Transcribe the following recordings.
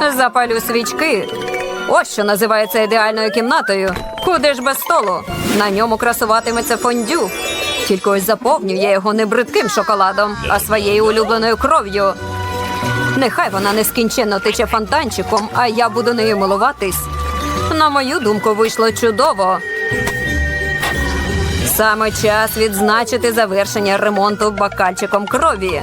Запалю свічки. Ось що називається ідеальною кімнатою. Куди ж без столу? На ньому красуватиметься фондю. Тільки ось заповню я його не бридким шоколадом, а своєю улюбленою кров'ю. Нехай вона нескінченно тече фонтанчиком, а я буду нею милуватись. На мою думку, вийшло чудово. Саме час відзначити завершення ремонту бокальчиком крові.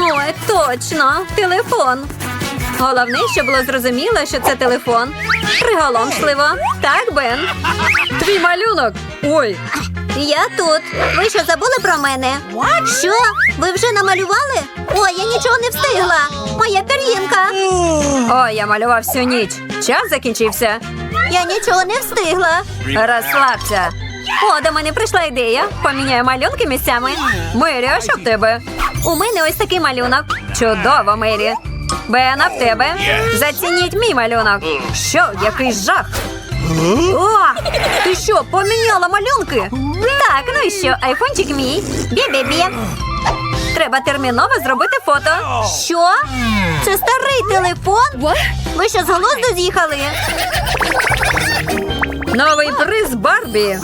Ой, точно, телефон. Головне, щоб було зрозуміло, що це телефон. Приголомшливо. Так, Бен. Твій малюнок. Ой, Я тут. Ви що забули про мене? Що? Ви вже намалювали? Ой, я нічого не встигла. Моя пір'їнка. ой, я малював всю ніч. Час закінчився. Я нічого не встигла. Розслабся. О, до мене прийшла ідея. Поміняю малюнки місцями. Мері, а що в тебе? У мене ось такий малюнок. Чудово, Мері. Бен, а в тебе? Зацініть мій малюнок. Що, який жах? О, ти що, поміняла малюнки? Так, ну і що, айфончик мій. Бі-бі-бі. Треба терміново зробити фото. Що? Це старий телефон? Ви що з глузду з'їхали? Новий приз Барбі.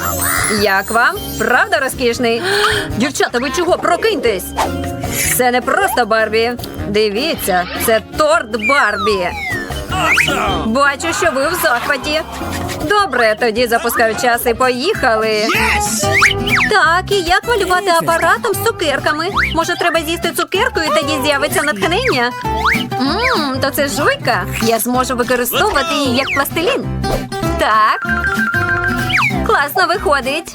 Як вам? Правда розкішний? Дівчата, ви чого? Прокиньтесь. Це не просто Барбі. Дивіться, це торт Барбі. Бачу, що ви в захваті. Добре, тоді запускаю час і поїхали. Так, і як малювати апаратом з цукерками? Може, треба з'їсти цукерку і тоді з'явиться натхнення? Ммм, то це жуйка. Я зможу використовувати її як пластилін. Так. Класно виходить.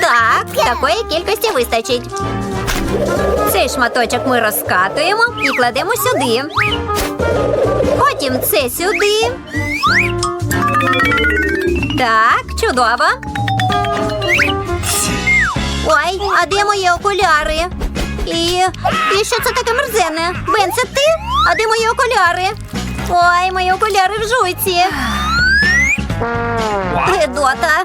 Так, такої кількості вистачить. Цей шматочок ми розкатуємо і кладемо сюди. Потім це сюди. Так, чудово. Ой, а де мої окуляри? І, і що це таке мерзенне? Бен, це ти? А де мої окуляри? Ой, мої окуляри в жуйці. Гедота.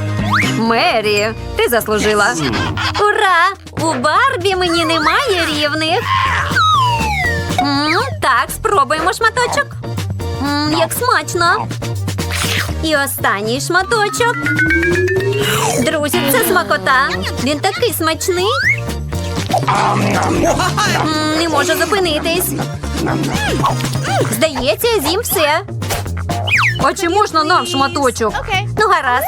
Мері, ти заслужила. Ура! У Барбі мені немає рівних. М, так, спробуємо шматочок. М, як смачно. І останній шматочок. Друзі, це смакота. Він такий смачний. Не можу зупинитись. Здається, я з'їм все. А чи можна нам шматочок? Ну, гаразд,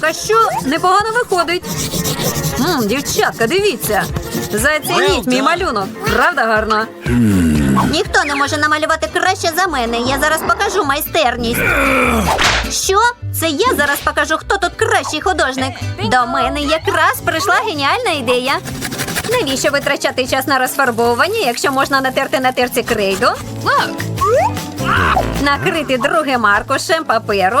Так, а що? Непогано виходить. Мм, дівчатка, дивіться. Зацініть мій малюнок. Правда гарно? Ніхто не може намалювати краще за мене. Я зараз покажу майстерність. Що? Це я зараз покажу, хто тут кращий художник. До мене якраз прийшла геніальна ідея. Навіщо витрачати час на розфарбовування, якщо можна натерти на терці крейду? Накрити другим аркушем паперу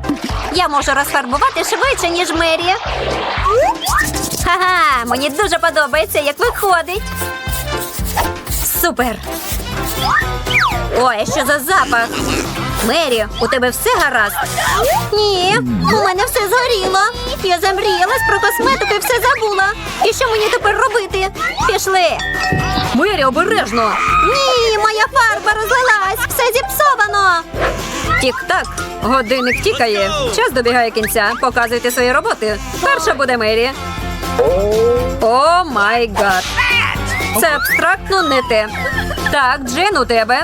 Я можу розфарбувати швидше, ніж Мері. Ха-ха, мені дуже подобається, як виходить. Супер! Ой, що за запах? Мері, у тебе все гаразд? Ні, у мене все згоріло. Я замріялась про косметику і все забула. І що мені тепер робити? Пішли. Мері, обережно. Ні, моя фарба розлилась, все зіпсовано. Тік-так. Годинник тікає. Час добігає кінця. Показуйте свої роботи. Перша буде Мері. О май гад. Це абстрактно не те. Так, Джин, у тебе.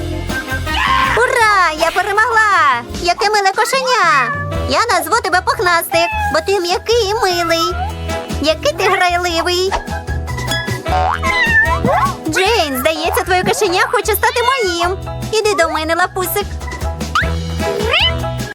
Ура! Я перемогла! Яке миле кошеня! Я назву тебе пухнастик, бо ти м'який і милий. Який ти грайливий. Джейн, здається, твоє кошеня хоче стати моїм. Іди до мене, лапусик.